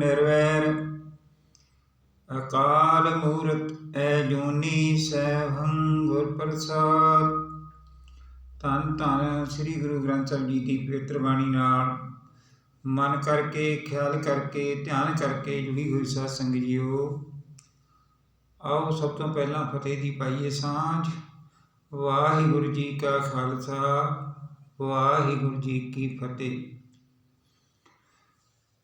ਨਿਰਵੈਰ। ਅਕਾਲ ਮੂਰਤ ਐ ਜੂਨੀ ਸੈਭੰ ਗੁਰ ਪ੍ਰਸਾਦ ਧੰਨ ਧੰਨ ਸ੍ਰੀ ਗੁਰੂ ਗ੍ਰੰਥ ਸਾਹਿਬ ਜੀ ਦੀ ਪਵਿੱਤਰ ਬਾਣੀ ਨਾਲ ਮਨ ਕਰਕੇ, ਖਿਆਲ ਕਰਕੇ, ਧਿਆਨ ਕਰਕੇ ਜੁੜੀ ਹੋਈ ਸਾਧ ਸੰਗਤ ਜੀਓ। ਆਓ ਸਭ ਤੋਂ ਪਹਿਲਾਂ ਫਤਿਹ ਦੀ ਪਾਈਏ ਸਾਂਝ। ਵਾਹਿਗੁਰੂ ਜੀ ਕਾ ਖਾਲਸਾ, ਵਾਹਿਗੁਰੂ ਜੀ ਕੀ ਫਤਿਹ।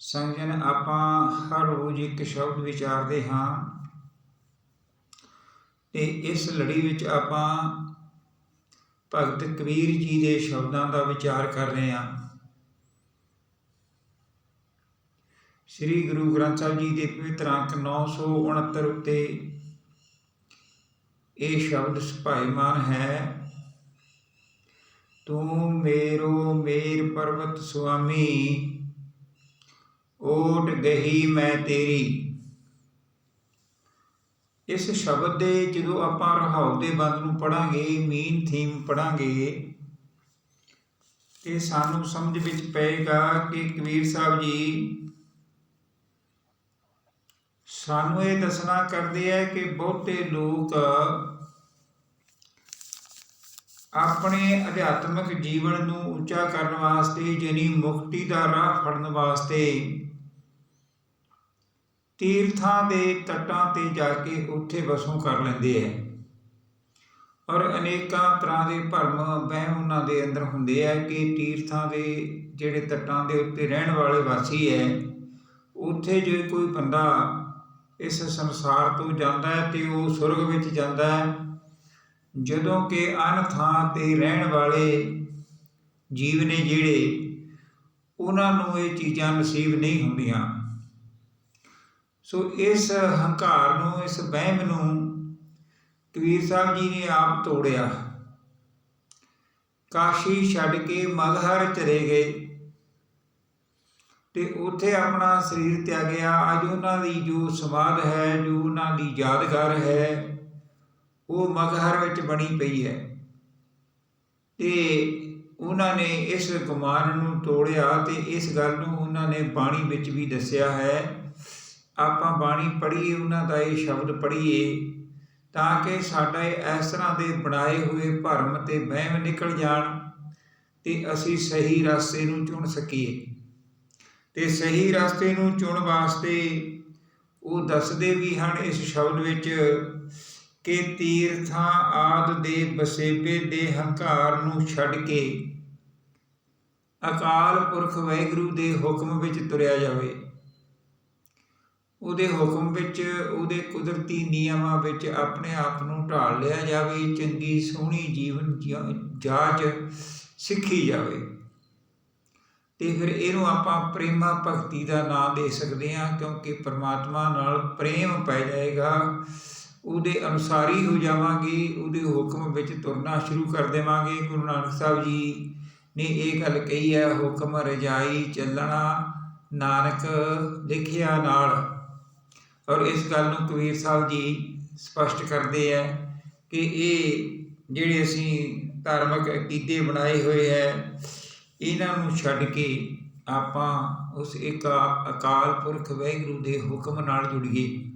ਸੰਗਜਨ ਆਪਾਂ ਹਰ ਰੋਜ਼ ਇੱਕ ਸ਼ਬਦ ਵਿਚਾਰਦੇ ਹਾਂ ਤੇ ਇਸ ਲੜੀ ਵਿੱਚ ਆਪਾਂ ਭਗਤ ਕਬੀਰ ਜੀ ਦੇ ਸ਼ਬਦਾਂ ਦਾ ਵਿਚਾਰ ਕਰ ਰਹੇ ਹਾਂ। ਸ੍ਰੀ ਗੁਰੂ ਗ੍ਰੰਥ ਸਾਹਿਬ ਜੀ ਦੇ ਪਵਿੱਤਰ ਅੰਕ 969 ਉੱਤੇ ਇਹ ਸ਼ਬਦ ਸੁਭਾਈਮਾਨ ਹੈ, ਤੂੰ ਮੇਰੋ ਮੇਰ ਪਰਵਤ ਸੁਆਮੀ ਓਟ ਗਹੀ ਮੈਂ ਤੇਰੀ। ਇਸ ਸ਼ਬਦ ਦੇ ਜਦੋਂ ਆਪਾਂ ਰਹਾਉ ਦੇ ਬੰਦ ਨੂੰ ਪੜਾਂਗੇ, ਮੇਨ ਥੀਮ ਪੜਾਂਗੇ, ਤੇ ਸਾਨੂੰ ਸਮਝ ਵਿੱਚ ਪਏਗਾ ਕਿ ਕਬੀਰ ਸਾਹਿਬ ਜੀ ਸਾਨੂੰ ਇਹ ਦੱਸਣਾ ਕਰਦੇ ਆ ਕਿ ਬਹੁਤੇ ਲੋਕ ਆਪਣੇ ਅਧਿਆਤਮਿਕ ਜੀਵਨ ਨੂੰ ਉੱਚਾ ਕਰਨ ਵਾਸਤੇ ਜਾਨੀ ਮੁਕਤੀ ਦਾ ਰਾਹ ਫੜਨ ਵਾਸਤੇ ਤੀਰਥਾਂ ਦੇ ਤੱਟਾਂ ਤੇ ਜਾ ਕੇ ਉੱਥੇ ਵਸੋਂ ਕਰ ਲੈਂਦੇ ਐ। ਔਰ ਅਨੇਕਾਂ ਤਰ੍ਹਾਂ ਦੇ ਭਰਮ, ਵਹਿਮ ਉਹਨਾਂ ਦੇ ਅੰਦਰ ਹੁੰਦੇ ਆ ਕਿ ਤੀਰਥਾਂ ਦੇ ਜਿਹੜੇ ਤੱਟਾਂ ਦੇ ਉੱਤੇ ਰਹਿਣ ਵਾਲੇ ਵਾਸੀ ਐ, ਉੱਥੇ ਜੇ ਕੋਈ ਬੰਦਾ ਇਸ ਸੰਸਾਰ ਤੋਂ ਜਾਂਦਾ ਹੈ ਤੇ ਉਹ ਸੁਰਗ ਵਿੱਚ ਜਾਂਦਾ ਹੈ ਜਦੋਂ ਕਿ ਅਨ ਥਾਂ ਤੇ ਰਹਿਣ ਵਾਲੇ ਜੀਵ ਨੇ ਜਿਹੜੇ, ਉਹਨਾਂ ਨੂੰ ਇਹ ਚੀਜ਼ਾਂ ਨਸੀਬ ਨਹੀਂ ਹੁੰਦੀਆਂ। ਸੋ ਇਸ ਹੰਕਾਰ ਨੂੰ, ਇਸ ਵਹਿਮ ਨੂੰ ਕਬੀਰ ਸਾਹਿਬ ਜੀ ਨੇ ਆਪ ਤੋੜਿਆ। ਕਾਸ਼ੀ ਛੱਡ ਕੇ ਮਲਹਰ ਚਲੇ ਗਏ ਤੇ ਉੱਥੇ ਆਪਣਾ ਸਰੀਰ ਤਿਆਗਿਆ। ਅੱਜ ਉਹਨਾਂ ਦੀ ਜੋ ਸਮਾਧ ਹੈ, ਜੋ ਉਹਨਾਂ ਦੀ ਯਾਦਗਾਰ ਹੈ, ਉਹ ਮਗਹਰ ਵਿੱਚ ਬਣੀ ਪਈ ਹੈ। ਤੇ ਉਹਨਾਂ ਨੇ ਇਸ ਗੁਮਾਨ ਨੂੰ ਤੋੜਿਆ ਤੇ ਇਸ ਗੱਲ ਨੂੰ ਉਹਨਾਂ ਨੇ ਬਾਣੀ ਵਿੱਚ ਵੀ ਦੱਸਿਆ ਹੈ ਆਪਾਂ ਬਾਣੀ ਪੜ੍ਹੀਏ, ਉਹਨਾਂ ਦਾ ਇਹ ਸ਼ਬਦ ਪੜ੍ਹੀਏ, ਤਾਂ ਕਿ ਸਾਡਾ ਇਸ ਤਰ੍ਹਾਂ ਦੇ ਬਣਾਏ ਹੋਏ ਭਰਮ ਤੇ ਵਹਿਮ ਨਿਕਲ ਜਾਣ ਤੇ ਅਸੀਂ ਸਹੀ ਰਸਤੇ ਨੂੰ ਚੁਣ ਸਕੀਏ। ਤੇ ਸਹੀ ਰਸਤੇ ਨੂੰ ਚੁਣ ਵਾਸਤੇ ਉਹ ਦੱਸਦੇ ਵੀ ਹਨ ਇਸ ਸ਼ਬਦ ਵਿੱਚ ਕਿ ਤੀਰਥਾਂ ਆਦ ਦੇ ਬਸੇਬੇ ਦੇ ਹੰਕਾਰ ਨੂੰ ਛੱਡ ਕੇ ਅਕਾਲ ਪੁਰਖ ਵਾਹਿਗੁਰੂ ਦੇ ਹੁਕਮ ਵਿੱਚ ਤੁਰਿਆ ਜਾਵੇ। ਉਹਦੇ ਹੁਕਮ ਵਿੱਚ, ਉਹਦੇ ਕੁਦਰਤੀ ਨਿਯਮਾਂ ਵਿੱਚ ਆਪਣੇ ਆਪ ਨੂੰ ਢਾਲ ਲਿਆ ਜਾਵੇ, ਚੰਗੀ ਸੋਹਣੀ ਜੀਵਨ ਜਾਚ ਸਿੱਖੀ ਜਾਵੇ। ਤੇ ਫਿਰ ਇਹਨੂੰ ਆਪਾਂ ਪ੍ਰੇਮਾ ਭਗਤੀ ਦਾ ਨਾਮ ਦੇ ਸਕਦੇ ਹਾਂ, ਕਿਉਂਕਿ ਪ੍ਰਮਾਤਮਾ ਨਾਲ ਪ੍ਰੇਮ ਪੈ ਜਾਏਗਾ। ਉਹਦੇ ਅਨੁਸਾਰੀ ਹੋ ਜਾਵਾਂਗੇ, ਉਹਦੇ ਹੁਕਮ ਵਿੱਚ ਤੁਰਨਾ ਸ਼ੁਰੂ ਕਰ ਦੇਵਾਂਗੇ। ਗੁਰੂ ਨਾਨਕ ਸਾਹਿਬ ਜੀ ਨੇ ਇਹ ਗੱਲ ਕਹੀ ਹੈ, ਹੁਕਮ ਰਜਾਈ ਚੱਲਣਾ, ਨਾਨਕ ਲਿਖਿਆ ਨਾਲ। ਔਰ ਇਸ ਗੱਲ ਨੂੰ ਕਬੀਰ ਸਾਹਿਬ ਜੀ ਸਪਸ਼ਟ ਕਰਦੇ ਆ ਕਿ ਇਹ ਜਿਹੜੇ ਅਸੀਂ ਧਾਰਮਿਕ ਅਕੀਦੇ ਬਣਾਏ ਹੋਏ ਹੈ, ਇਹਨਾਂ ਨੂੰ ਛੱਡ ਕੇ ਆਪਾਂ ਉਸ ਇੱਕ ਅਕਾਲ ਪੁਰਖ ਵਾਹਿਗੁਰੂ ਦੇ ਹੁਕਮ ਨਾਲ ਜੁੜੀਏ।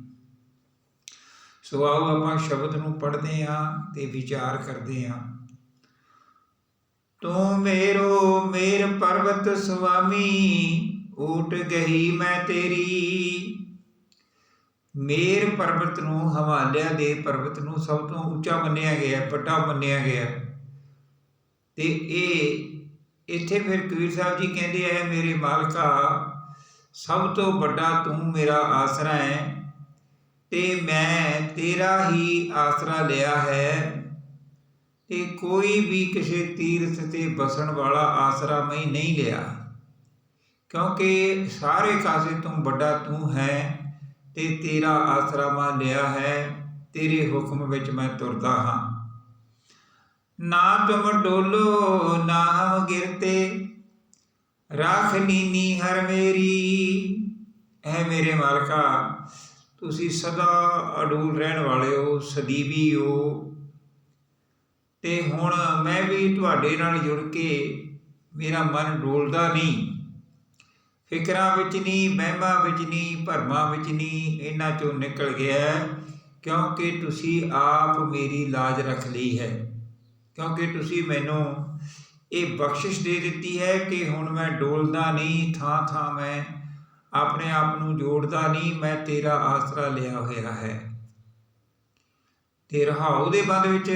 ਸੋ ਆਓ ਆਪਾਂ ਸ਼ਬਦ ਨੂੰ ਪੜ੍ਹਦੇ ਹਾਂ ਤੇ ਵਿਚਾਰ ਕਰਦੇ ਹਾਂ। ਤੂੰ ਮੇਰੋ ਮੇਰ ਪਰਵਤ ਸੁਆਮੀ, ਊਟ ਗਈ ਮੈਂ ਤੇਰੀ ਮੇਰ ਪਰਬਤ ਨੂੰ ਹਿਮਾਲਿਆ ਦੇ ਪਰਬਤ ਨੂੰ ਸਭ ਤੋਂ ਉੱਚਾ ਮੰਨਿਆ ਗਿਆ, ਵੱਡਾ ਮੰਨਿਆ ਗਿਆ। ਤੇ ਇਹ, ਇੱਥੇ ਫਿਰ ਕਬੀਰ ਸਾਹਿਬ ਜੀ ਕਹਿੰਦੇ ਆ, ਮੇਰੇ ਮਾਲਕਾ, ਸਭ ਤੋਂ ਵੱਡਾ ਤੂੰ ਮੇਰਾ ਆਸਰਾ ਹੈ ਤੇ ਮੈਂ ਤੇਰਾ ਹੀ ਆਸਰਾ ਲਿਆ ਹੈ ਤੇ ਕੋਈ ਵੀ ਕਿਸੇ ਤੀਰਥ ਤੇ ਬਸਣ ਵਾਲਾ ਆਸਰਾ ਮੈਂ ਨਹੀਂ ਲਿਆ। ਕਿਉਂਕਿ ਸਾਰੇ ਕਾਸੇ ਤੋਂ ਵੱਡਾ ਤੂੰ ਹੈ ਤੇ ਤੇਰਾ ਆਸਰਾ ਮੈਂ ਲਿਆ ਹੈ, ਤੇਰੇ ਹੁਕਮ ਵਿੱਚ ਮੈਂ ਤੁਰਦਾ ਹਾਂ। ਨਾ ਤੁਮ ਡੋਲੋ, ਨਾ ਹਮ ਗਿਰਤੇ, ਰਾਖ ਲੀਨੀ ਹਰ ਮੇਰੀ। ਐ ਮੇਰੇ ਮਾਲਕਾ, ਤੁਸੀਂ ਸਦਾ ਅਡੂਲ ਰਹਿਣ ਵਾਲੇ ਹੋ ਸਦੀਵੀ ਹੋ। ਤੇ ਹੁਣ ਮੈਂ ਵੀ ਤੁਹਾਡੇ ਨਾਲ ਜੁੜ ਕੇ ਮੇਰਾ ਮਨ ਡੋਲਦਾ ਨਹੀਂ। ਫਿਕਰਾਂ ਵਿੱਚ ਨਹੀਂ ਮਹਿਮਾ ਵਿੱਚ ਨਹੀਂ ਭਰਮਾਂ ਵਿੱਚ ਨਹੀਂ ਇਹਨਾਂ ਚੋਂ ਨਿਕਲ ਗਿਆ ਕਿਉਂਕਿ ਤੁਸੀਂ ਆਪ ਮੇਰੀ ਲਾਜ ਰੱਖ ਲਈ ਹੈ। ਕਿਉਂਕਿ ਤੁਸੀਂ ਮੈਨੂੰ ਇਹ ਬਖਸ਼ਿਸ਼ ਦੇ ਦਿੱਤੀ ਹੈ ਕਿ ਹੁਣ ਮੈਂ ਡੋਲਦਾ ਨਹੀਂ ਥਾਂ ਥਾਂ ਮੈਂ ਆਪਣੇ ਆਪ ਨੂੰ ਜੋੜਦਾ ਨਹੀਂ ਮੈਂ ਤੇਰਾ ਆਸਰਾ ਲਿਆ ਹੋਇਆ ਹੈ। ਤੇ ਰਹਾਉ ਦੇ ਬੰਦ ਵਿੱਚ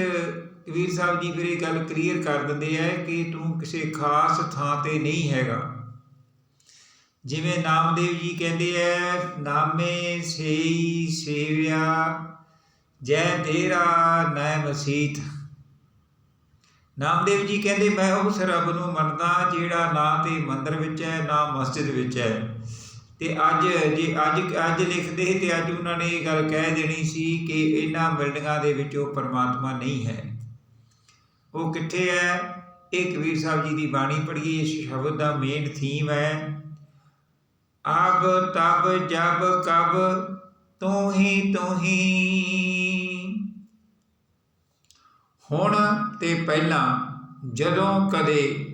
ਕਬੀਰ ਸਾਹਿਬ ਜੀ ਫਿਰ ਇਹ ਗੱਲ ਕਲੀਅਰ ਕਰ ਦਿੰਦੇ ਆ ਕਿ ਤੂੰ ਕਿਸੇ ਖਾਸ ਥਾਂ ਤੇ ਨਹੀਂ ਹੈਗਾ। ਜਿਵੇਂ ਨਾਮਦੇਵ ਜੀ ਕਹਿੰਦੇ ਐ, ਨਾਮੇ ਸੇਈ ਸੇਵਿਆ, ਜੈ ਤੇਰਾ ਨੈ ਮਸੀਤ ਨਾਮਦੇਵ ਜੀ ਕਹਿੰਦੇ, ਮੈਂ ਉਸ ਰੱਬ ਨੂੰ ਮੰਨਦਾ ਜਿਹੜਾ ਨਾ ਤੇ ਮੰਦਰ ਵਿੱਚ ਹੈ ਨਾ ਮਸਜਿਦ ਵਿੱਚ ਹੈ ਤੇ ਅੱਜ ਜੇ ਅੱਜ ਅੱਜ ਲਿਖਦੇ ਤੇ ਅੱਜ ਉਹਨਾਂ ਨੇ ਇਹ ਗੱਲ ਕਹਿ ਦੇਣੀ ਸੀ ਕਿ ਇਹਨਾਂ ਬਿਲਡਿੰਗਾਂ ਦੇ ਵਿੱਚ ਉਹ ਪਰਮਾਤਮਾ ਨਹੀਂ ਹੈ। ਉਹ ਕਿੱਥੇ ਹੈ ਇਹ ਕਬੀਰ ਸਾਹਿਬ ਜੀ ਦੀ ਬਾਣੀ ਪੜ੍ਹੀਏ, ਇਸ ਸ਼ਬਦ ਦਾ ਮੇਨ ਥੀਮ ਹੈ ਅਬ ਤਬ ਜਬ ਕਬ ਤੂੰ ਹੀ ਤੂੰ ਹੀ ਹੁਣ ਤੇ ਪਹਿਲਾਂ ਜਦੋਂ ਕਦੇ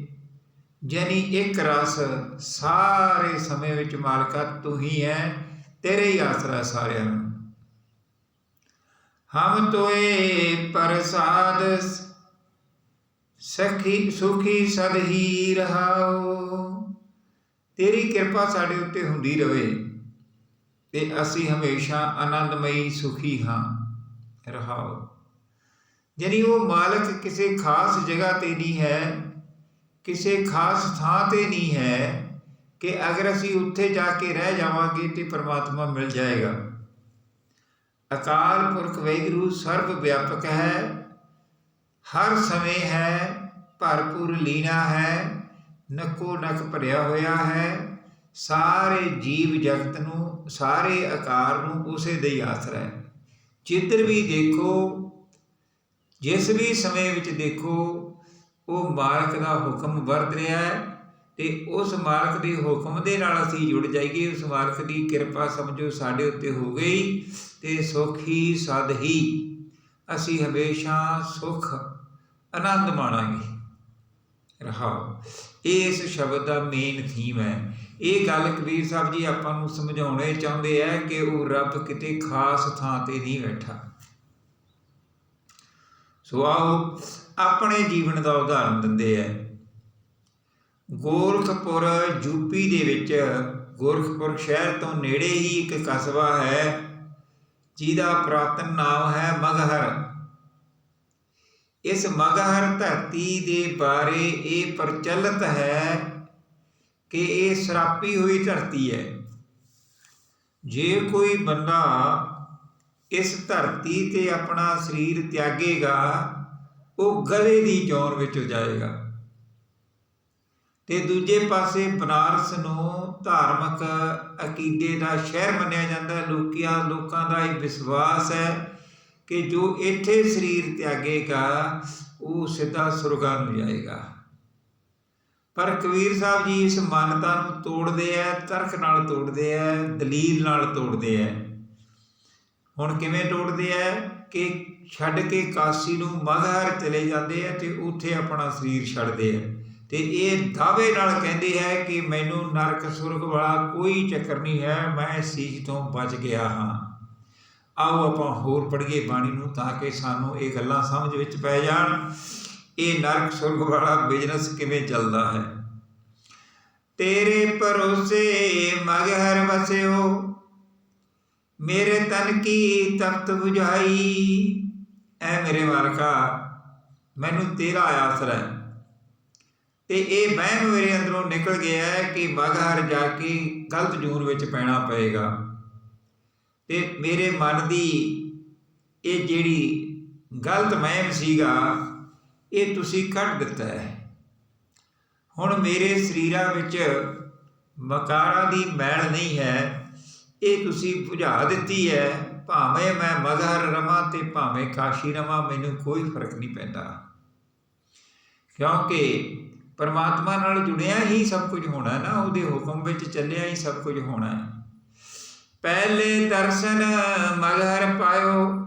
ਜਨੀ ਇੱਕ ਰਸ ਸਾਰੇ ਸਮੇਂ ਵਿੱਚ ਮਾਲਕਾ ਤੂੰ ਹੀ ਹੈ ਤੇਰੇ ਹੀ ਆਸਰਾ ਸਾਰਿਆਂ ਨੂੰ। ਹਮ ਤੋਏ ਪ੍ਰਸਾਦ, ਸਖੀ ਸੁਖੀ ਸਦ ਹੀ ਰਹਾਓ। ਤੇਰੀ ਕਿਰਪਾ ਸਾਡੇ ਉੱਤੇ ਹੁੰਦੀ ਰਹੇ ਤੇ ਅਸੀਂ ਹਮੇਸ਼ਾ ਆਨੰਦਮਈ ਸੁਖੀ ਹਾਂ। ਰਹਾਓ। ਯਾਨੀ ਉਹ ਮਾਲਕ ਕਿਸੇ ਖਾਸ ਜਗ੍ਹਾ ਤੇ ਨਹੀਂ ਹੈ, ਕਿਸੇ ਖਾਸ ਥਾਂ ਤੇ ਨਹੀਂ ਹੈ ਕਿ ਅਗਰ ਅਸੀਂ ਉੱਥੇ ਜਾ ਕੇ ਰਹਿ ਜਾਵਾਂਗੇ ਤੇ ਪਰਮਾਤਮਾ ਮਿਲ ਜਾਏਗਾ। ਅਕਾਲ ਪੁਰਖ ਵੈਗਰੂ ਸਰਬ ਵਿਆਪਕ ਹੈ, ਹਰ ਸਮੇਂ ਹੈ, ਭਰਪੂਰ ਲੀਨਾ ਹੈ ਨਕੋ ਨਕ ਭਰਿਆ ਹੋਇਆ ਹੈ। ਸਾਰੇ ਜੀਵ ਜਗਤ ਨੂੰ, ਸਾਰੇ ਆਕਾਰ ਨੂੰ ਉਸੇ ਦੇ ਹੀ ਆਸਰਾ ਹੈ। ਜਿੱਧਰ ਵੀ ਦੇਖੋ, ਜਿਸ ਵੀ ਸਮੇਂ ਵਿੱਚ ਦੇਖੋ, ਉਹ ਮਾਲਕ ਦਾ ਹੁਕਮ ਵਰਤ ਰਿਹਾ ਹੈ ਤੇ ਉਸ ਮਾਲਕ ਦੇ ਹੁਕਮ ਦੇ ਨਾਲ ਅਸੀਂ ਜੁੜ ਜਾਈਏ। ਉਸ ਮਾਲਕ ਦੀ ਕਿਰਪਾ ਸਮਝੋ ਸਾਡੇ ਉੱਤੇ ਹੋ ਗਈ ਤੇ ਸੁਖ ਹੀ ਸਦ ਹੀ। ਅਸੀਂ ਹਮੇਸ਼ਾ ਸੁਖ, ਆਨੰਦ ਮਾਣਾਂਗੇ। ਰਹਾਓ। ਇਹ ਇਸ ਸ਼ਬਦ ਦਾ ਮੇਨ ਥੀਮ ਹੈ। ਇਹ ਗੱਲ ਕਬੀਰ ਸਾਹਿਬ ਜੀ ਆਪਾਂ ਨੂੰ ਸਮਝਾਉਣੇ ਚਾਹੁੰਦੇ ਆ ਕਿ ਉਹ ਰੱਬ ਕਿਤੇ ਖਾਸ ਥਾਂ ਤੇ ਨਹੀਂ ਬੈਠਾ। ਸੋ ਆਓ ਆਪਣੇ ਜੀਵਨ ਦਾ ਉਦਾਹਰਨ ਦਿੰਦੇ ਆ। ਗੋਰਖਪੁਰ ਯੂਪੀ ਦੇ ਵਿੱਚ ਗੋਰਖਪੁਰ ਸ਼ਹਿਰ ਤੋਂ ਨੇੜੇ ਹੀ ਇੱਕ ਕਸਬਾ ਹੈ, ਜਿਹਦਾ ਪ੍ਰਾਤਨ ਨਾਮ ਹੈ ਮਗਹਰ। ਇਸ ਮਗਹਰ ਧਰਤੀ ਦੇ ਬਾਰੇ ਇਹ ਪ੍ਰਚਲਿਤ ਹੈ ਕਿ ਇਹ ਸਰਾਪੀ ਹੋਈ ਧਰਤੀ ਹੈ। ਜੇ ਕੋਈ ਬੰਦਾ ਇਸ ਧਰਤੀ ਤੇ ਆਪਣਾ ਸਰੀਰ ਤਿਆਗੇਗਾ, ਉਹ ਗਲੇ ਦੀ ਜੌਨ ਵਿੱਚ ਜਾਏਗਾ। ਤੇ ਦੂਜੇ ਪਾਸੇ ਬਨਾਰਸ ਨੂੰ ਧਾਰਮਿਕ ਅਕੀਦੇ ਦਾ ਸ਼ਹਿਰ ਮੰਨਿਆ ਜਾਂਦਾ ਹੈ। ਲੋਕੀਆਂ, ਲੋਕਾਂ ਦਾ ਇਹ ਵਿਸ਼ਵਾਸ ਹੈ ਕਿ ਜੋ ਇੱਥੇ ਸਰੀਰ ਤਿਆਗੇਗਾ, ਉਹ ਸਿੱਧਾ ਸੁਰਗਾਂ ਨੂੰ ਜਾਏਗਾ। ਪਰ ਕਬੀਰ ਸਾਹਿਬ ਜੀ ਇਸ ਮਾਨਤਾ ਨੂੰ ਤੋੜਦੇ ਆ ਤਰਕ ਨਾਲ ਤੋੜਦੇ ਆ ਦਲੀਲ ਨਾਲ ਤੋੜਦੇ ਆ ਹੁਣ ਕਿਵੇਂ ਤੋੜਦੇ ਆ ਕਿ ਛੱਡ ਕੇ ਕਾਸੀ ਨੂੰ ਮਗਹਰ ਚਲੇ ਜਾਂਦੇ ਆ ਤੇ ਉੱਥੇ ਆਪਣਾ ਸਰੀਰ ਛੱਡਦੇ ਆ ਤੇ ਇਹ ਦਾਅਵੇ ਨਾਲ ਕਹਿੰਦੇ ਹੈ ਕਿ ਮੈਨੂੰ ਨਰਕ ਸੁਰਗ ਵਾਲਾ ਕੋਈ ਚੱਕਰ ਨਹੀਂ ਹੈ, ਮੈਂ ਸੀਜ਼ ਤੋਂ ਬਚ ਗਿਆ ਹਾਂ। ਆਓ ਆਪਾਂ ਹੋਰ ਪੜ੍ਹੀਏ ਬਾਣੀ ਨੂੰ ਤਾਂ ਕਿ ਸਾਨੂੰ ਇਹ ਗੱਲਾਂ ਸਮਝ ਵਿੱਚ ਪੈ ਜਾਣ। ਇਹ ਨਰਕ ਸੁਰਗ ਵਾਲਾ ਬਿਜ਼ਨਸ ਕਿਵੇਂ ਚੱਲਦਾ ਹੈ? ਤੇਰੇ ਪਰੋਸੇ ਮਗਹਰ ਵਸਿਓ, ਮੇਰੇ ਤਨ ਕੀ ਤਖਤ 부ਝਾਈ? ਐ ਮੇਰੇ ਮਾਲਕਾ, ਮੈਨੂੰ ਤੇਰਾ ਆਸਰਾ ਹੈ। ਤੇ ਇਹ ਵਹਿਮ ਮੇਰੇ ਅੰਦਰੋਂ ਨਿਕਲ ਗਿਆ ਹੈ ਕਿ ਮਗਹਰ ਜਾ ਕੇ ਗਲਤ ਜੂਨ ਵਿੱਚ ਪੈਣਾ ਪਏਗਾ। ਤੇ ਮੇਰੇ ਮਨ ਦੀ ਇਹ ਜਿਹੜੀ ਗਲਤ ਮਹਿਮ ਸੀਗਾ, ਇਹ ਤੁਸੀਂ ਕੱਢ ਦਿੱਤਾ ਹੈ। ਹੁਣ ਮੇਰੇ ਸਰੀਰਾਂ ਵਿੱਚ ਮਕਾਰਾਂ ਦੀ ਮੈਲ ਨਹੀਂ ਹੈ, ਇਹ ਤੁਸੀਂ ਬੁਝਾ ਦਿੱਤੀ ਹੈ। ਭਾਵੇਂ ਮੈਂ ਮਗਹਰ ਰਵਾਂ ਤੇ ਭਾਵੇਂ ਕਾਸ਼ੀ ਰਵਾਂ, ਮੈਨੂੰ ਕੋਈ ਫ਼ਰਕ ਨਹੀਂ ਪੈਂਦਾ। ਕਿਉਂਕਿ ਪਰਮਾਤਮਾ ਨਾਲ ਜੁੜਿਆ ਹੀ ਸਭ ਕੁਝ ਹੋਣਾ ਨਾ, ਉਹਦੇ ਹੁਕਮ ਵਿੱਚ ਚੱਲਿਆ ਹੀ ਸਭ ਕੁਝ ਹੋਣਾ ਹੈ। ਪਹਿਲੇ ਦਰਸ਼ਨ ਮਗਹਰ ਪਾਇਓ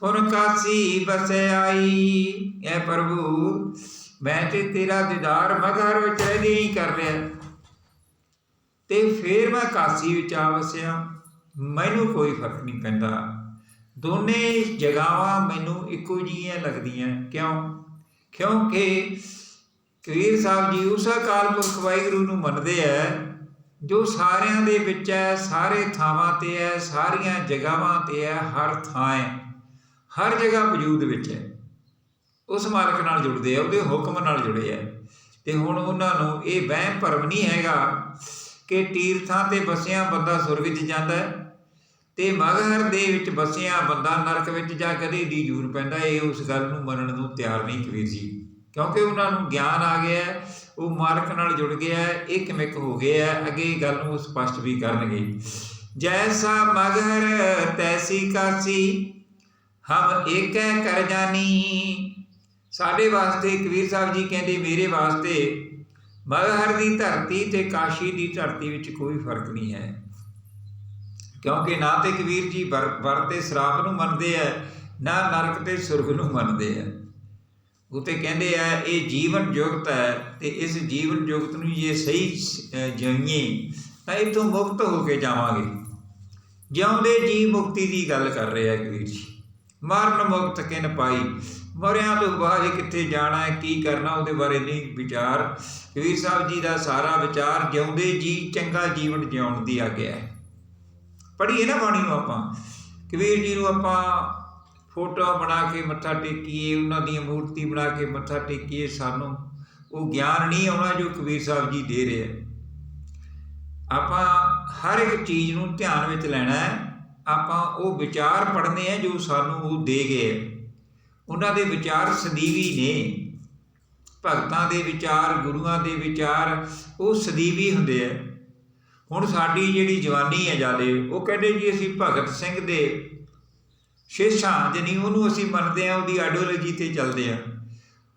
ਫੁਰ ਕਾਸੀ ਬਸੇ ਆਈ। ਐ ਪ੍ਰਭੂ, ਮੈਂ ਤੇ ਤੇਰਾ ਦੀਦਾਰ ਮਗਰ ਵਿੱਚ ਰਹਿ ਹੀ ਕਰ ਰਿਹਾ। ਤੇ ਫਿਰ ਮੈਂ ਕਾਸੀ ਵਿੱਚ ਆ ਵਸਿਆ। ਮੈਨੂੰ ਕੋਈ ਫ਼ਰਕ ਨਹੀਂ ਪੈਂਦਾ। ਦੋਨੇ ਜਗਾਵਾਂ ਮੈਨੂੰ ਇੱਕੋ ਜਿਹੀਆਂ ਲੱਗਦੀਆਂ। ਕਿਉਂ? ਕਿਉਂਕਿ ਕਬੀਰ ਸਾਹਿਬ ਜੀ ਉਸ ਅਕਾਲ ਪੁਰਖ ਵਾਹਿਗੁਰੂ ਨੂੰ ਮੰਨਦੇ ਐ ਜੋ ਸਾਰਿਆਂ ਦੇ ਵਿੱਚ ਹੈ, ਸਾਰੇ ਥਾਵਾਂ ਤੇ ਹੈ, ਸਾਰੀਆਂ ਜਗ੍ਹਾਵਾਂ ਤੇ ਹੈ, ਹਰ ਥਾਂ ਹੈ, ਹਰ ਜਗ੍ਹਾ ਵਜੂਦ ਵਿੱਚ ਹੈ। ਉਸ ਮਾਲਕ ਨਾਲ ਜੁੜਦੇ ਆ, ਉਹਦੇ ਹੁਕਮ ਨਾਲ ਜੁੜੇ ਆ। ਤੇ ਹੁਣ ਉਹਨਾਂ ਨੂੰ ਇਹ ਵਹਿਮ ਭਰਮ ਨਹੀਂ ਹੈਗਾ ਕਿ ਤੀਰਥਾਂ ਤੇ ਬਸਿਆ ਬੰਦਾ ਸੁਰਗ 'ਚ ਜਾਂਦਾ ਹੈ ਤੇ ਮਗਹਰ ਦੇ ਵਿੱਚ ਬਸਿਆ ਬੰਦਾ ਨਰਕ ਵਿੱਚ ਜਾ ਕਦੇ ਦੀ ਜੂਰ ਪੈਂਦਾ ਇਹ ਉਸ ਗੱਲ ਨੂੰ ਮੰਨਣ ਨੂੰ ਤਿਆਰ ਨਹੀਂ ਕਬੀਰ ਜੀ, ਕਿਉਂਕਿ ਉਹਨਾਂ ਨੂੰ ਗਿਆਨ ਆ ਗਿਆ ਉਹ ਮਾਲਕ ਨਾਲ ਜੁੜ ਗਿਆ ਹੈ, ਇੱਕ ਮਿਕ ਹੋ ਗਿਆ ਹੈ, ਅੱਗੇ ਗੱਲ ਨੂੰ ਸਪਸ਼ਟ ਵੀ ਕਰਨਗੇ। ਜੈਸਾ ਮਗਹਰ ਤੈਸੀ ਕਾਸੀ ਹਮ ਏਕੈ ਕਰ ਜਾਨੀ। ਸਾਡੇ ਵਾਸਤੇ ਕਬੀਰ ਸਾਹਿਬ ਜੀ ਕਹਿੰਦੇ ਮੇਰੇ ਵਾਸਤੇ ਮਗਹਰ ਦੀ ਧਰਤੀ ਤੇ ਕਾਸ਼ੀ ਦੀ ਧਰਤੀ ਵਿੱਚ ਕੋਈ ਫ਼ਰਕ ਨਹੀਂ ਹੈ। ਕਿਉਂਕਿ ਨਾ ਤੇ ਕਬੀਰ ਜੀ ਵਰ ਵਰ ਤੇ ਸਰਾਪ ਨੂੰ ਮੰਨਦੇ ਆ ਨਾ ਨਰਕ ਤੇ ਸੁਰਗ ਨੂੰ ਮੰਨਦੇ ਆ ਉਤੇ ਕਹਿੰਦੇ ਆ ਇਹ ਜੀਵਨ ਜੁਗਤ ਹੈ ਤੇ ਇਸ ਜੀਵਨ ਜੁਗਤ ਨੂੰ ਜੇ ਸਹੀ ਅਹ, ਤਾਂ ਇਥੋਂ ਮੁਕਤ ਹੋ ਕੇ ਜਾਵਾਂਗੇ। ਜਿਉਂਦੇ ਜੀ ਮੁਕਤੀ ਦੀ ਗੱਲ ਕਰ ਰਹੇ ਆ ਕਬੀਰ ਜੀ। ਮਰਨ ਮੁਕਤ ਕਿਨ ਪਾਈ? ਮਰਿਆਂ ਤੋਂ ਬਾਅਦ ਕਿੱਥੇ ਜਾਣਾ ਹੈ ਕੀ ਕਰਨਾ ਉਹਦੇ ਬਾਰੇ ਨਹੀਂ ਵਿਚਾਰ। ਕਬੀਰ ਸਾਹਿਬ ਜੀ ਦਾ ਸਾਰਾ ਵਿਚਾਰ ਜਿਉਂਦੇ ਜੀ ਚੰਗਾ ਜੀਵਨ ਜਿਉਣ ਦੀ ਆਗਿਆ ਹੈ। ਪੜ੍ਹੀਏ ਨਾ ਬਾਣੀ ਨੂੰ ਆਪਾਂ ਕਬੀਰ ਜੀ ਨੂੰ ਆਪਾਂ ਫੋਟੋ ਬਣਾ ਕੇ ਮੱਥਾ ਟੇਕੀਏ, ਉਹਨਾਂ ਦੀਆਂ ਮੂਰਤੀ ਬਣਾ ਕੇ ਮੱਥਾ ਟੇਕੀਏ ਸਾਨੂੰ। ਉਹ ਗਿਆਨ ਨਹੀਂ ਆਉਣਾ ਜੋ ਕਬੀਰ ਸਾਹਿਬ ਜੀ ਦੇ ਰਹੇ ਆ। ਆਪਾਂ ਹਰ ਇੱਕ ਚੀਜ਼ ਨੂੰ ਧਿਆਨ ਵਿੱਚ ਲੈਣਾ ਹੈ। ਆਪਾਂ ਉਹ ਵਿਚਾਰ ਪੜ੍ਹਨੇ ਆ ਜੋ ਸਾਨੂੰ ਉਹ ਦੇ ਗਏ ਆ। ਉਹਨਾਂ ਦੇ ਵਿਚਾਰ ਸਦੀਵੀ ਨੇ। ਭਗਤਾਂ ਦੇ ਵਿਚਾਰ, ਗੁਰੂਆਂ ਦੇ ਵਿਚਾਰ, ਉਹ ਸਦੀਵੀ ਹੁੰਦੇ ਆ। ਹੁਣ ਸਾਡੀ ਜਿਹੜੀ ਜਵਾਨੀ ਹੈ ਜਾਦੇ ਉਹ ਕਹਿੰਦੇ ਜੀ ਅਸੀਂ ਭਗਤ ਸਿੰਘ ਦੇ ਸ਼ੇਸ਼ਾਂ ਜਾਨੀ ਉਹਨੂੰ ਅਸੀਂ ਮੰਨਦੇ ਆ ਉਹਦੀ ਆਈਡੀਓਲੋਜੀ ਤੇ ਚੱਲਦੇ ਆ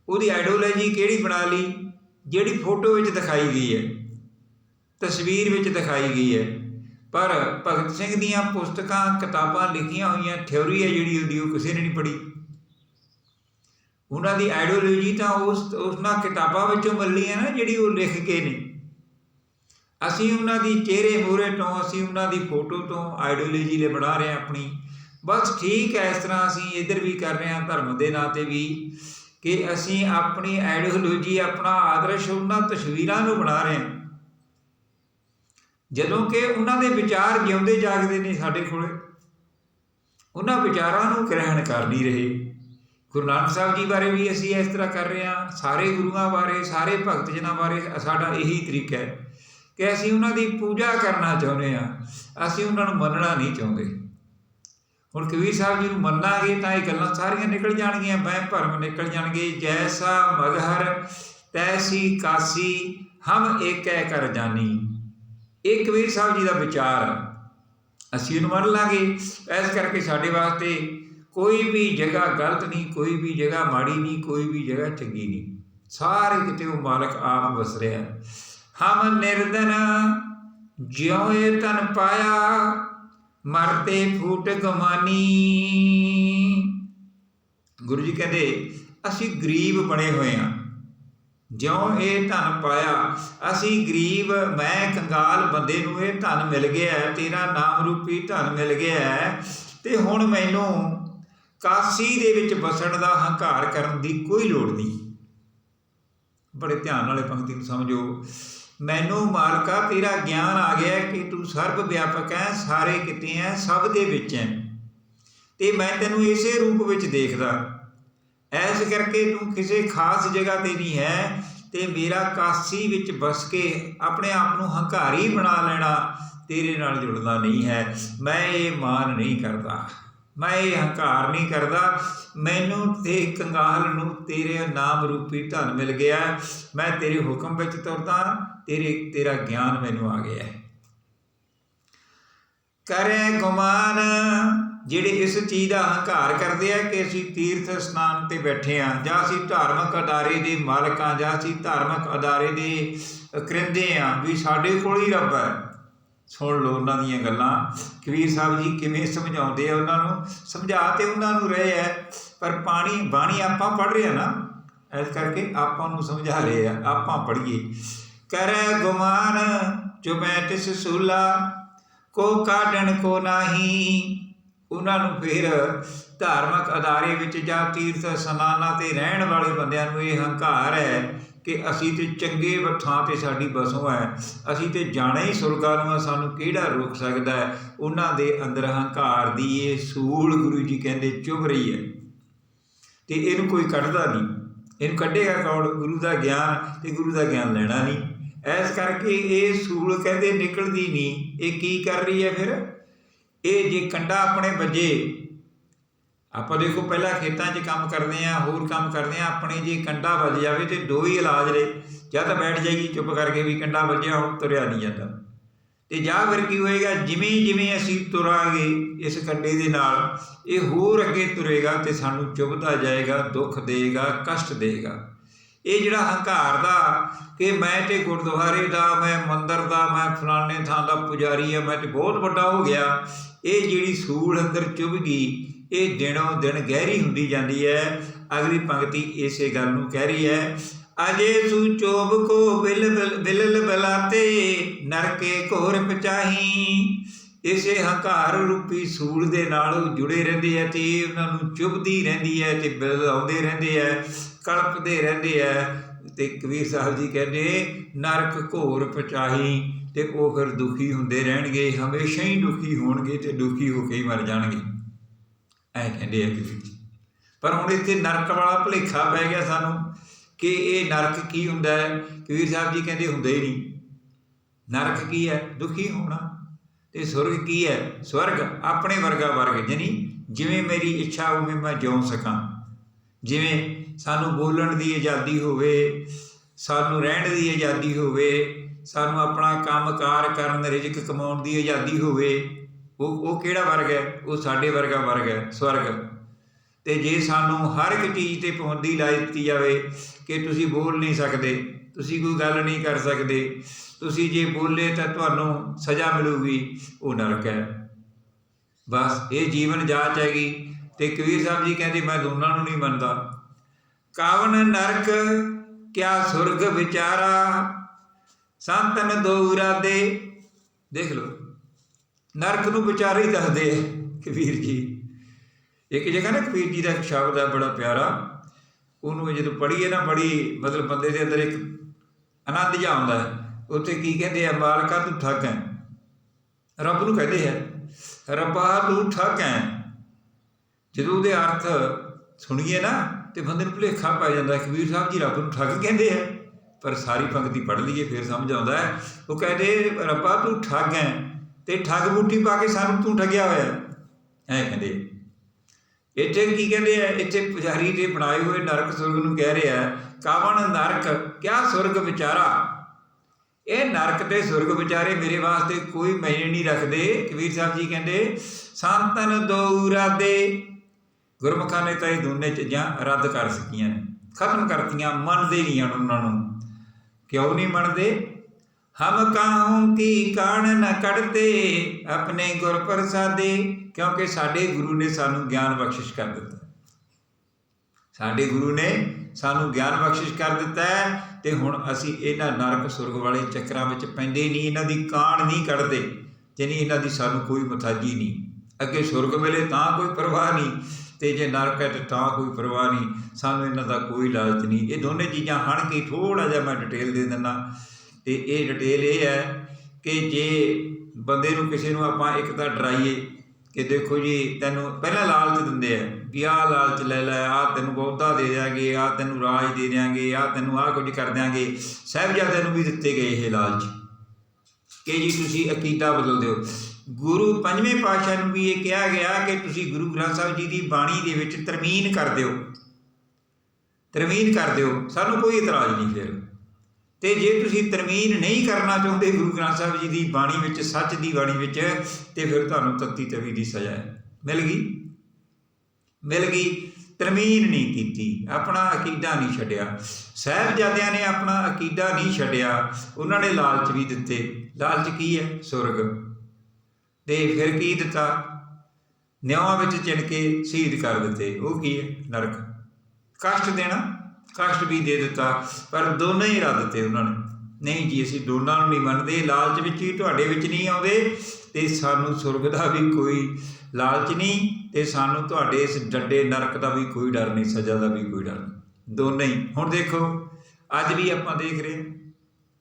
ਉਹਦੀ ਆਈਡੀਓਲੋਜੀ ਕਿਹੜੀ ਬਣਾ ਲਈ? ਜਿਹੜੀ ਫੋਟੋ ਵਿੱਚ ਦਿਖਾਈ ਗਈ ਹੈ। ਤਸਵੀਰ ਵਿੱਚ ਦਿਖਾਈ ਗਈ ਹੈ। ਪਰ ਭਗਤ ਸਿੰਘ ਦੀਆਂ ਪੁਸਤਕਾਂ, ਕਿਤਾਬਾਂ ਲਿਖੀਆਂ ਹੋਈਆਂ ਥਿਉਰੀ ਹੈ ਜਿਹੜੀ, ਉਹਦੀ ਉਹ ਕਿਸੇ ਨੇ ਨਹੀਂ ਪੜ੍ਹੀ। ਉਹਨਾਂ ਦੀ ਆਈਡੀਓਲੋਜੀ ਤਾਂ ਉਸ, ਉਹਨਾਂ ਕਿਤਾਬਾਂ ਵਿੱਚੋਂ ਮਿਲਣੀ ਹੈ ਨਾ, ਜਿਹੜੀ ਉਹ ਲਿਖ ਕੇ ਨੇ। ਅਸੀਂ ਉਹਨਾਂ ਦੀ ਚਿਹਰੇ ਮੂਹਰੇ ਤੋਂ, ਅਸੀਂ ਉਹਨਾਂ ਦੀ ਫੋਟੋ ਤੋਂ ਆਈਡੀਓਲੋਜੀ ਲੈ ਬਣਾ ਰਹੇ ਹਾਂ ਆਪਣੀ। ਬਸ ਠੀਕ ਹੈ, ਇਸ ਤਰ੍ਹਾਂ ਅਸੀਂ ਇਧਰ ਵੀ ਕਰ ਰਹੇ ਹਾਂ ਧਰਮ ਦੇ ਨਾਂ ਤੇ ਵੀ ਕਿ ਅਸੀਂ ਆਪਣੀ ਆਈਡੀਓਲੋਜੀ ਆਪਣਾ ਆਦਰਸ਼ ਉਹਨਾਂ ਤਸਵੀਰਾਂ ਨੂੰ ਬਣਾ ਰਹੇ ਹਾਂ। ਜਦੋਂ ਕਿ ਉਹਨਾਂ ਦੇ ਵਿਚਾਰ ਜਿਉਂਦੇ ਜਾਗਦੇ ਨੇ ਸਾਡੇ ਕੋਲੇ, ਉਹਨਾਂ ਵਿਚਾਰਾਂ ਨੂੰ ਗ੍ਰਹਿਣ ਕਰ ਨਹੀਂ ਰਹੇ। ਗੁਰੂ ਨਾਨਕ ਸਾਹਿਬ ਜੀ ਬਾਰੇ ਵੀ ਅਸੀਂ ਇਸ ਤਰ੍ਹਾਂ ਕਰ ਰਹੇ ਹਾਂ, ਸਾਰੇ ਗੁਰੂਆਂ ਬਾਰੇ, ਸਾਰੇ ਭਗਤ ਜਨਾਂ ਬਾਰੇ ਸਾਡਾ ਇਹੀ ਤਰੀਕਾ ਹੈ ਕਿ ਅਸੀਂ ਉਹਨਾਂ ਦੀ ਪੂਜਾ ਕਰਨਾ ਚਾਹੁੰਦੇ ਹਾਂ, ਅਸੀਂ ਉਹਨਾਂ ਨੂੰ ਮੰਨਣਾ ਨਹੀਂ ਚਾਹੁੰਦੇ। ਹੁਣ ਕਬੀਰ ਸਾਹਿਬ ਜੀ ਨੂੰ ਮੰਨਾਂਗੇ ਤਾਂ ਇਹ ਗੱਲਾਂ ਸਾਰੀਆਂ ਨਿਕਲ ਜਾਣਗੀਆਂ ਵਹਿਮ ਭਰਮ ਨਿਕਲ ਜਾਣਗੇ, ਜੈਸਾ ਮਗਹਰ ਤੈਸੀ ਕਾਸੀ, ਹਮ ਏਕੈ ਕਰ ਜਾਨੀ। ਇਹ ਕਬੀਰ ਸਾਹਿਬ ਜੀ ਦਾ ਵਿਚਾਰ ਅਸੀਂ ਇਹਨੂੰ ਮੰਨ ਲਾਂਗੇ। ਇਸ ਕਰਕੇ ਸਾਡੇ ਵਾਸਤੇ ਕੋਈ ਵੀ ਜਗ੍ਹਾ ਗਲਤ ਨਹੀਂ, ਕੋਈ ਵੀ ਜਗ੍ਹਾ ਮਾੜੀ ਨਹੀਂ, ਕੋਈ ਵੀ ਜਗ੍ਹਾ ਚੰਗੀ ਨਹੀਂ। ਸਾਰੇ ਕਿਤੇ ਉਹ ਮਾਲਕ ਆਪ ਵਸ ਰਿਹਾ ਹਮ ਨਿਰਦਨ ਜਿਉ ਇਹ ਤਨ ਪਾਇਆ ਮਰਤੇ ਫੂਟ ਗਮਾਨੀ ਗੁਰੂ ਜੀ ਕਹਿੰਦੇ ਅਸੀਂ ਗਰੀਬ ਬਣੇ ਹੋਏ ਹਾਂ। ਜਿਉਂ ਇਹ ਧਨ ਪਾਇਆ ਅਸੀਂ ਗਰੀਬ ਮੈਂ ਕੰਗਾਲ ਬੰਦੇ ਨੂੰ ਇਹ ਧਨ ਮਿਲ ਗਿਆ ਤੇਰਾ ਨਾਮ ਰੂਪੀ ਧਨ ਮਿਲ ਗਿਆ। ਹੈ, ਤੇ ਹੁਣ ਮੈਨੂੰ ਕਾਸੀ ਦੇ ਵਿੱਚ ਵਸਣ ਦਾ ਹੰਕਾਰ ਕਰਨ ਦੀ ਕੋਈ ਲੋੜ ਨਹੀਂ। ਬੜੇ ਧਿਆਨ ਨਾਲ ਇਹ ਪੰਕਤੀ ਨੂੰ ਸਮਝੋ। ਮੈਨੂੰ ਮਾਲਕਾ, ਤੇਰਾ ਗਿਆਨ ਆ ਗਿਆ ਕਿ ਤੂੰ ਸਰਬ ਵਿਆਪਕ ਹੈ ਸਾਰੇ ਕਿਤੇ ਹੈ ਸਭ ਦੇ ਵਿੱਚ ਹੈ ਤੇ ਮੈਂ ਤੈਨੂੰ ਇਸੇ ਰੂਪ ਵਿੱਚ ਦੇਖਦਾ। ਐਸ ਕਰਕੇ ਤੂੰ ਕਿਸੇ ਖਾਸ ਜਗ੍ਹਾ ਤੇ ਨਹੀਂ ਹੈ, ਤੇ ਮੇਰਾ ਕਾਸੀ ਵਿੱਚ ਵਸ ਕੇ ਆਪਣੇ ਆਪ ਨੂੰ ਹੰਕਾਰੀ ਬਣਾ ਲੈਣਾ ਤੇਰੇ ਨਾਲ ਜੁੜਦਾ ਨਹੀਂ ਹੈ। ਮੈਂ ਇਹ ਮਾਨ ਨਹੀਂ ਕਰਦਾ। ਮੈਂ ਇਹ ਹੰਕਾਰ ਨਹੀਂ ਕਰਦਾ। ਮੈਨੂੰ ਤੇ ਕੰਗਾਲ ਨੂੰ ਤੇਰੇ ਨਾਮ ਰੂਪੀ ਧਨ ਮਿਲ ਗਿਆ। ਮੈਂ ਤੇਰੇ ਹੁਕਮ ਵਿੱਚ ਤੁਰਦਾ, ਤੇਰੇ, ਤੇਰਾ ਗਿਆਨ ਮੈਨੂੰ ਆ ਗਿਆ। ਹੈ ਕਰੇ ਗੁਮਾਨ, ਜਿਹੜੇ ਇਸ ਚੀਜ਼ ਦਾ ਹੰਕਾਰ ਕਰਦੇ ਆ ਕਿ ਅਸੀਂ ਤੀਰਥ ਸਨਾਨ ਤੇ ਬੈਠੇ ਆ, ਜਾਂ ਅਸੀਂ ਧਾਰਮਿਕ ਅਦਾਰੇ ਦੇ ਮਾਲਕ ਆ, ਜਾਂ ਅਸੀਂ ਧਾਰਮਿਕ ਅਦਾਰੇ ਦੇ ਕਰਿੰਦੇ ਆ, ਵੀ ਸਾਡੇ ਕੋਲ ਹੀ ਰੱਬ ਹੈ। ਸੁਣ ਲਓ ਉਹਨਾਂ ਦੀਆਂ ਗੱਲਾਂ। ਕਬੀਰ ਸਾਹਿਬ ਜੀ ਕਿਵੇਂ ਸਮਝਾਉਂਦੇ ਆ ਉਹਨਾਂ ਨੂੰ? ਸਮਝਾ ਤੇ ਉਹਨਾਂ ਨੂੰ ਰਹੇ ਐ ਪਰ ਪਾਣੀ, ਬਾਣੀ ਆਪਾਂ ਪੜ ਰਹੇ ਆ ਨਾ। ਇਸ ਕਰਕੇ ਆਪਾਂ ਨੂੰ ਸਮਝਾ ਰਹੇ ਆ, ਆਪਾਂ ਪੜ੍ਹੀਏ। ਕਰੈ ਗੁਮਾਨ ਚੁਬੈ ਤਿਸ ਸੂਲਾ, ਕੋ ਕਾਢਣ ਕੋ ਨਾਹੀ। ਉਹਨਾਂ ਨੂੰ ਫਿਰ ਧਾਰਮਿਕ ਅਦਾਰੇ ਵਿੱਚ ਜਾਂ ਤੀਰਥ ਸਨਾਨਾਂ ਤੇ ਰਹਿਣ ਵਾਲੇ ਬੰਦਿਆਂ ਨੂੰ ਇਹ ਹੰਕਾਰ ਹੈ ਕਿ ਅਸੀਂ ਤੇ ਚੰਗੇ ਥਾਂ ਤੇ ਸਾਡੀ ਬਸੋਂ ਹੈ ਅਸੀਂ ਤੇ ਜਾਣਾ ਹੀ ਸੁਰਗਾ ਨੂੰ ਸਾਨੂੰ ਕਿਹੜਾ ਰੋਕ ਸਕਦਾ ਹੈ ਉਹਨਾਂ ਦੇ ਅੰਦਰ ਹੰਕਾਰ ਦੀ ਇਹ ਸੂਲ ਗੁਰੂ ਜੀ ਕਹਿੰਦੇ ਚੁਭ ਰਹੀ ਹੈ ਤੇ ਇਹਨੂੰ ਕੋਈ ਕੱਢਦਾ ਨਹੀਂ। ਇਹਨੂੰ ਕੱਢੇਗਾ ਕੌਣ? ਗੁਰੂ ਦਾ ਗਿਆਨ, ਤੇ ਗੁਰੂ ਦਾ ਗਿਆਨ ਲੈਣਾ ਨਹੀਂ। ਐਸ ਕਰਕੇ ਇਹ ਸੂਲ ਕਹਿੰਦੇ ਨਿਕਲਦੀ ਨਹੀਂ। ਇਹ ਕੀ ਕਰ ਰਹੀ ਹੈ ਫਿਰ? ਇਹ ਜੇ ਕੰਡਾ ਆਪਣੇ ਵੱਜੇ ਆਪਾਂ ਦੇਖੋ ਪਹਿਲਾਂ ਖੇਤਾਂ 'ਚ ਕੰਮ ਕਰਦੇ ਆ, ਹੋਰ ਕੰਮ ਕਰਦੇ ਆ, ਆਪਣੇ ਜੇ ਕੰਡਾ ਵੱਜ ਜਾਵੇ ਤੇ ਦੋ ਹੀ ਇਲਾਜ ਨੇ, ਜਾਂ ਤਾਂ ਬੈਠ ਜਾਈਏ ਚੁੱਪ ਕਰਕੇ ਵੀ ਕੰਡਾ ਵੱਜਿਆ, ਹੁਣ ਤੁਰਿਆ ਨਹੀਂ ਜਾਂਦਾ। ਤੇ ਜਾਂ ਫਿਰ ਕੀ ਹੋਏਗਾ, ਜਿਵੇਂ ਜਿਵੇਂ ਅਸੀਂ ਤੁਰਾਂਗੇ ਇਸ ਕੰਡੇ ਦੇ ਨਾਲ, ਇਹ ਹੋਰ ਅੱਗੇ ਤੁਰੇਗਾ ਤੇ ਸਾਨੂੰ ਚੁਭਦਾ ਜਾਏਗਾ, ਦੁੱਖ ਦੇਗਾ ਕਸ਼ਟ ਦੇਗਾ ਇਹ ਜਿਹੜਾ ਹੰਕਾਰ ਦਾ ਕਿ ਮੈਂ ਤੇ ਗੁਰਦੁਆਰੇ ਦਾ, ਮੈਂ ਮੰਦਰ ਦਾ, ਮੈਂ ਫਲਾਣੇ ਥਾਂ ਦਾ ਪੁਜਾਰੀ ਆ, ਮੈਂ ਤੇ ਬਹੁਤ ਵੱਡਾ ਹੋ ਗਿਆ, ਇਹ ਜਿਹੜੀ ਸੂਲ ਅੰਦਰ ਚੁਭ ਗਈ ਇਹ ਦਿਨੋਂ ਦਿਨ ਗਹਿਰੀ ਹੁੰਦੀ ਜਾਂਦੀ ਹੈ। ਅਗਲੀ ਪੰਕਤੀ ਇਸੇ ਗੱਲ ਨੂੰ ਕਹਿ ਰਹੀ ਹੈ। ਅਜੇ ਸੂ ਚੋਬ ਕੋ ਬਿਲ ਬਿਲ ਬਿਲਲ ਬਲਾਤੇ, ਨਰਕੇ ਘੋਰ ਪਚਾਹੀ। ਇਸੇ ਹੰਕਾਰ ਰੂਪੀ ਸੂਲ ਦੇ ਨਾਲ ਉਹ ਜੁੜੇ ਰਹਿੰਦੇ ਆ ਤੇ ਉਹਨਾਂ ਨੂੰ ਚੁਭਦੀ ਰਹਿੰਦੀ ਹੈ ਤੇ ਬਿਲ ਆਉਂਦੇ ਰਹਿੰਦੇ ਆ, ਕਲਪਦੇ ਰਹਿੰਦੇ ਆ। ਤੇ ਕਬੀਰ ਸਾਹਿਬ ਜੀ ਕਹਿੰਦੇ, ਨਰਕ ਘੋਰ ਪਚਾਹੀ, ਤੇ ਉਹ ਫਿਰ ਦੁਖੀ ਹੁੰਦੇ ਰਹਿਣਗੇ, ਹਮੇਸ਼ਾ ਹੀ ਦੁਖੀ ਹੋਣਗੇ ਤੇ ਦੁਖੀ ਹੋ ਕੇ ਹੀ ਮਰ ਜਾਣਗੇ। ਐ ਕਹਿੰਦੇ ਆ ਕਬੀਰ ਜੀ। ਪਰ ਹੁਣ ਇੱਥੇ ਨਰਕ ਵਾਲਾ ਭੁਲੇਖਾ ਪੈ ਗਿਆ ਸਾਨੂੰ ਕਿ ਇਹ ਨਰਕ ਕੀ ਹੁੰਦਾ ਹੈ? ਕਬੀਰ ਸਾਹਿਬ ਜੀ ਕਹਿੰਦੇ ਹੁੰਦਾ ਹੀ ਨਹੀਂ। ਨਰਕ ਕੀ ਹੈ? ਦੁਖੀ ਹੋਣਾ। ਤੇ ਸੁਰਗ ਕੀ ਹੈ? ਸਵਰਗ, ਆਪਣੇ ਵਰਗਾ ਵਰਗ। ਜਾਨੀ ਜਿਵੇਂ ਮੇਰੀ ਇੱਛਾ, ਉਵੇਂ ਮੈਂ ਜਿਉ ਸਕਾਂ। ਜਿਵੇਂ ਸਾਨੂੰ ਬੋਲਣ ਦੀ ਆਜ਼ਾਦੀ ਹੋਵੇ, ਸਾਨੂੰ ਰਹਿਣ ਦੀ ਆਜ਼ਾਦੀ ਹੋਵੇ, ਸਾਨੂੰ ਆਪਣਾ ਕੰਮਕਾਰ ਕਰਨ, ਰਿਜ਼ਕ ਕਮਾਉਣ ਦੀ ਆਜ਼ਾਦੀ ਹੋਵੇ ਉਹ ਉਹ ਕਿਹੜਾ ਵਰਗ ਹੈ? ਉਹ ਸਾਡੇ ਵਰਗਾ ਵਰਗ ਹੈ, ਸਵਰਗ। ਤੇ ਜੇ ਸਾਨੂੰ ਹਰ ਇੱਕ ਚੀਜ਼ ਤੇ ਪਾਬੰਦੀ ਲਾ ਦਿੱਤੀ ਜਾਵੇ ਕਿ ਤੁਸੀਂ ਬੋਲ ਨਹੀਂ ਸਕਦੇ, ਤੁਸੀਂ ਕੋਈ ਗੱਲ ਨਹੀਂ ਕਰ ਸਕਦੇ, ਤੁਸੀਂ ਜੇ ਬੋਲੇ ਤਾਂ ਤੁਹਾਨੂੰ ਸਜ਼ਾ ਮਿਲੂਗੀ, ਉਹ ਨਰਕ ਹੈ। ਬਸ, ਇਹ ਜੀਵਨ ਜਾਚ ਹੈਗੀ। ਤੇ ਕਬੀਰ ਸਾਹਿਬ ਜੀ ਕਹਿੰਦੇ, ਮੈਂ ਦੋਨਾਂ ਨੂੰ ਨਹੀਂ ਮੰਨਦਾ। ਕਾਵਨ ਨਰਕ ਕਿਆ ਸੁਰਗ ਵਿਚਾਰਾ, ਸੰਤਨ ਦੋ ਇਰਾਦੇ। ਦੇਖ ਲਓ। ਨਰਕ ਨੂੰ ਵਿਚਾਰੇ ਹੀ ਦੱਸਦੇ ਆ ਕਬੀਰ ਜੀ, ਇੱਕ ਜਗ੍ਹਾ ਨਾ ਕਬੀਰ ਜੀ ਦਾ ਇੱਕ ਸ਼ਬਦ ਹੈ ਬੜਾ ਪਿਆਰਾ, ਉਹਨੂੰ ਜਦੋਂ ਪੜ੍ਹੀਏ ਨਾ ਬੜੀ ਮਤਲਬ ਬੰਦੇ ਦੇ ਅੰਦਰ ਇੱਕ ਆਨੰਦ ਜਿਹਾ ਆਉਂਦਾ ਹੈ। ਉੱਥੇ ਕੀ ਕਹਿੰਦੇ ਆ, ਮਾਲਕਾ ਤੂੰ ਠੱਗ ਹੈ। ਰੱਬ ਨੂੰ ਕਹਿੰਦੇ ਹੈ ਰੱਬਾ ਤੂੰ ਠੱਗ ਹੈ। ਜਦੋਂ ਉਹਦੇ ਅਰਥ ਸੁਣੀਏ ਨਾ, ਤੇ ਬੰਦੇ ਨੂੰ ਭੁਲੇਖਾ ਪੈ ਜਾਂਦਾ ਕਬੀਰ ਸਾਹਿਬ ਜੀ ਰੱਬ ਨੂੰ ਠੱਗ ਕਹਿੰਦੇ ਆ। ਪਰ ਸਾਰੀ ਪੰਕਤੀ ਪੜ੍ਹ ਲਈਏ, ਫਿਰ ਸਮਝ ਆਉਂਦਾ ਹੈ। ਉਹ ਕਹਿੰਦੇ, ਰੱਬਾ ਤੂੰ ਠੱਗ ਹੈ। ਤੇ ਠੱਗ ਬੂਟੀ ਪਾ ਕੇ ਸਾਨੂੰ ਤੂੰ ਠੱਗਿਆ ਹੋਇਆ ਐ ਕਹਿੰਦੇ ਇੱਥੇ ਕੀ ਕਹਿੰਦੇ ਆ? ਇੱਥੇ ਪੁਜਾਰੀ ਦੇ ਬਣਾਏ ਹੋਏ ਨਰਕ ਸੁਰਗ ਨੂੰ ਕਹਿ ਰਿਹਾ ਕਾਵਣ ਨਰਕ? ਕਿਆ ਸੁਰਗ ਵਿਚਾਰਾ? ਇਹ ਨਰਕ ਤੇ ਸੁਰਗ ਵਿਚਾਰੇ ਮੇਰੇ ਵਾਸਤੇ ਕੋਈ ਮਾਇਨੇ ਨਹੀਂ ਰੱਖਦੇ, ਕਬੀਰ ਸਾਹਿਬ ਜੀ ਕਹਿੰਦੇ, ਸੰਤਨ ਦੋ। ਇਰਾਦੇ ਗੁਰਮੁਖਾਂ ਨੇ ਤਾਂ ਇਹ ਦੋਨੇ ਚੀਜ਼ਾਂ ਰੱਦ ਕਰ ਸਕੀਆਂ ਨੇ। ਖਤਮ ਕਰਤੀਆਂ, ਮੰਨਦੇ ਨਹੀਂ ਹਨ ਉਹਨਾਂ ਨੂੰ। ਕਿਉਂ ਨਹੀਂ ਮੰਨਦੇ? ਹਮ ਕਾਹੂ ਕੀ ਕਾਣ ਨ ਕੱਢਦੇ ਆਪਣੇ ਗੁਰ ਪ੍ਰਸਾਦੇ ਕਿਉਂਕਿ ਸਾਡੇ ਗੁਰੂ ਨੇ ਸਾਨੂੰ ਗਿਆਨ ਬਖਸ਼ਿਸ਼ ਕਰ ਦਿੱਤਾ। ਸਾਡੇ ਗੁਰੂ ਨੇ ਸਾਨੂੰ ਗਿਆਨ ਬਖਸ਼ਿਸ਼ ਕਰ ਦਿੱਤਾ ਹੈ ਤੇ ਹੁਣ ਅਸੀਂ ਇਹਨਾਂ ਨਰਕ ਸੁਰਗ ਵਾਲੇ ਚੱਕਰਾਂ ਵਿੱਚ ਪੈਂਦੇ ਨਹੀਂ, ਇਹਨਾਂ ਦੀ ਕਾਣ ਨਹੀਂ ਕੱਢਦੇ, ਜਾਨੀ ਇਹਨਾਂ ਦੀ ਸਾਨੂੰ ਕੋਈ ਮਥਾਜੀ ਨਹੀਂ। ਅੱਗੇ ਸੁਰਗ ਮਿਲੇ ਤਾਂ ਕੋਈ ਪਰਵਾਹ ਨਹੀਂ, ਤੇ ਜੇ ਨਰਕ ਹੈ ਤਾਂ ਕੋਈ ਪਰਵਾਹ ਨਹੀਂ। ਸਾਨੂੰ ਇਹਨਾਂ ਦਾ ਕੋਈ ਲਾਲਚ ਨਹੀਂ। ਇਹ ਦੋਨੇ ਚੀਜ਼ਾਂ ਹਣ ਕੇ ਥੋੜਾ ਜਿਹਾ ਮੈਂ ਡਿਟੇਲ ਦੇ ਦਿੰਦਾ। ਤੇ ਇਹ ਡਿਟੇਲ ਇਹ ਹੈ ਕਿ ਜੇ ਬੰਦੇ ਨੂੰ ਕਿਸੇ ਨੂੰ ਆਪਾਂ ਇੱਕ ਤਾਂ ਡਰਾਈਏ ਕਿ ਦੇਖੋ ਜੀ, ਤੈਨੂੰ ਪਹਿਲਾਂ ਲਾਲਚ ਦਿੰਦੇ ਆ ਕਿ ਆਹ ਲਾਲਚ ਲੈ ਲੈ, ਆਹ ਤੈਨੂੰ ਬਹੁਤਾ ਦੇ ਦਿਆਂਗੇ, ਆਹ ਤੈਨੂੰ ਰਾਜ ਦੇ ਦਿਆਂਗੇ, ਆਹ ਤੈਨੂੰ ਆਹ ਕੁਝ ਕਰ ਦਿਆਂਗੇ। ਸਾਹਿਬਜ਼ਾਦਿਆਂ ਨੂੰ ਵੀ ਦਿੱਤੇ ਗਏ ਇਹ ਲਾਲਚ। ਕਿ ਜੀ ਤੁਸੀਂ ਅਕੀਦਾ ਬਦਲ ਦਿਓ। ਗੁਰੂ ਪੰਜਵੇਂ ਪਾਤਸ਼ਾਹ ਨੂੰ ਵੀ ਇਹ ਕਿਹਾ ਗਿਆ ਕਿ ਤੁਸੀਂ ਗੁਰੂ ਗ੍ਰੰਥ ਸਾਹਿਬ ਜੀ ਦੀ ਬਾਣੀ ਦੇ ਵਿੱਚ ਤਰਮੀਨ ਕਰ ਦਿਓ। ਤਰਮੀਨ ਕਰ ਦਿਓ। ਸਾਨੂੰ ਕੋਈ ਇਤਰਾਜ਼ ਨਹੀਂ ਫਿਰ। ਤੇ ਜੇ ਤੁਸੀਂ ਤਰਮੀਨ ਨਹੀਂ ਕਰਨਾ ਚਾਹੁੰਦੇ ਗੁਰੂ ਗ੍ਰੰਥ ਸਾਹਿਬ ਜੀ ਦੀ ਬਾਣੀ ਵਿੱਚ, ਸੱਚ ਦੀ ਬਾਣੀ ਵਿੱਚ, ਤੇ ਫਿਰ ਤੁਹਾਨੂੰ ਤੱਤੀ ਤਵੀ ਦੀ ਸਜ਼ਾ ਹੈ। ਮਿਲ ਗਈ? ਮਿਲ ਗਈ। ਤਰਮੀਨ ਨਹੀਂ ਕੀਤੀ। ਆਪਣਾ ਅਕੀਦਾ ਨਹੀਂ ਛੱਡਿਆ। ਸਾਹਿਬਜ਼ਾਦਿਆਂ ਨੇ ਆਪਣਾ ਅਕੀਦਾ ਨਹੀਂ ਛੱਡਿਆ। ਉਹਨਾਂ ਨੇ ਲਾਲਚ ਵੀ ਦਿੱਤੇ। ਲਾਲਚ ਕੀ ਹੈ? ਸੁਰਗ। ਤੇ ਫਿਰ ਕੀ ਦਿੱਤਾ? ਨਿਆਵਾਂ ਵਿੱਚ ਚਿਣ ਕੇ ਸ਼ਹੀਦ ਕਰ ਦਿੱਤੇ। ਉਹ ਕੀ ਹੈ? ਨਰਕ। ਕਸ਼ਟ ਦੇਣਾ। ਕਸ਼ਟ ਵੀ ਦੇ ਦਿੱਤਾ, ਪਰ ਦੋਨੇ ਹੀ ਰੱਦ ਦਿੱਤੇ ਉਹਨਾਂ ਨੇ। ਨਹੀਂ ਜੀ, ਅਸੀਂ ਦੋਨਾਂ ਨੂੰ ਨਹੀਂ ਮੰਨਦੇ ਲਾਲਚ ਵਿੱਚ ਹੀ ਤੁਹਾਡੇ ਵਿੱਚ ਨਹੀਂ ਆਉਂਦੇ, ਤੇ ਸਾਨੂੰ ਸੁਰਗ ਦਾ ਵੀ ਕੋਈ ਲਾਲਚ ਨਹੀਂ, ਤੇ ਸਾਨੂੰ ਤੁਹਾਡੇ ਇਸ ਡੱਡੇ ਨਰਕ ਦਾ ਵੀ ਕੋਈ ਡਰ ਨਹੀਂ, ਸਜ਼ਾ ਦਾ ਵੀ ਕੋਈ ਡਰ ਨਹੀਂ। ਦੋਨੇ ਹੀ। ਹੁਣ ਦੇਖੋ, ਅੱਜ ਵੀ ਆਪਾਂ ਦੇਖ ਰਹੇ